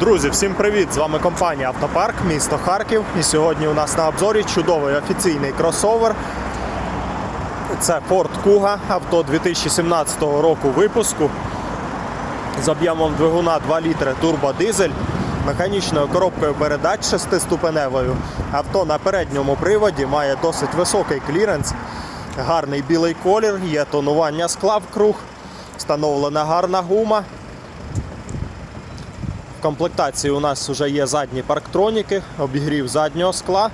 Друзі, всім привіт! З вами компанія Автопарк, місто Харків. І сьогодні у нас на обзорі чудовий офіційний кросовер. Це Ford Kuga, авто 2017 року випуску з об'ємом двигуна 2 літри турбодизель, механічною коробкою передач 6-ступеневою. Авто на передньому приводі має досить високий кліренс, гарний білий колір, є тонування скла в круг, встановлена гарна гума. Комплектації у нас вже є задні парктроніки, обігрів заднього скла.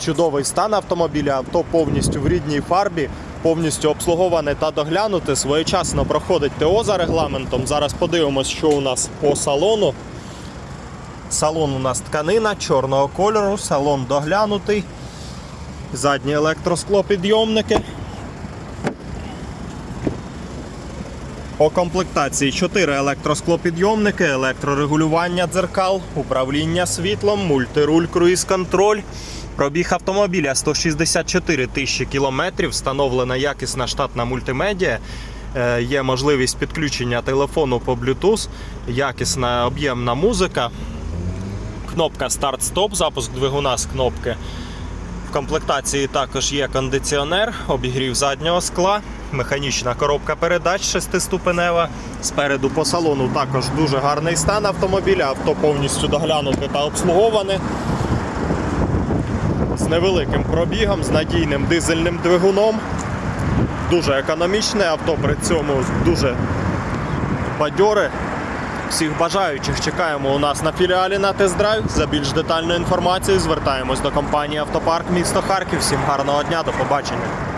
Чудовий стан автомобіля, авто повністю в рідній фарбі, повністю обслуговане та доглянуте. Своєчасно проходить ТО за регламентом. Зараз подивимось, що у нас по салону. Салон у нас тканина чорного кольору, салон доглянутий. Задні електросклопідйомники. По комплектації 4 електросклопідйомники, електрорегулювання дзеркал, управління світлом, мультируль, круїз-контроль. Пробіг автомобіля 164 тисячі кілометрів, встановлена якісна штатна мультимедіа. Е, Є можливість підключення телефону по Bluetooth, якісна об'ємна музика, кнопка старт-стоп, запуск двигуна з кнопки. Комплектації також є кондиціонер, обігрів заднього скла, механічна коробка передач шестиступенева. Спереду по салону також дуже гарний стан автомобіля. Авто повністю доглянуте та обслуговане. З невеликим пробігом, з надійним дизельним двигуном. Дуже економічне авто, при цьому дуже бадьоре. Всіх бажаючих чекаємо у нас на філіалі на тест-драйв. За більш детальною інформацією звертаємось до компанії Автопарк місто Харків. Всім гарного дня, до побачення.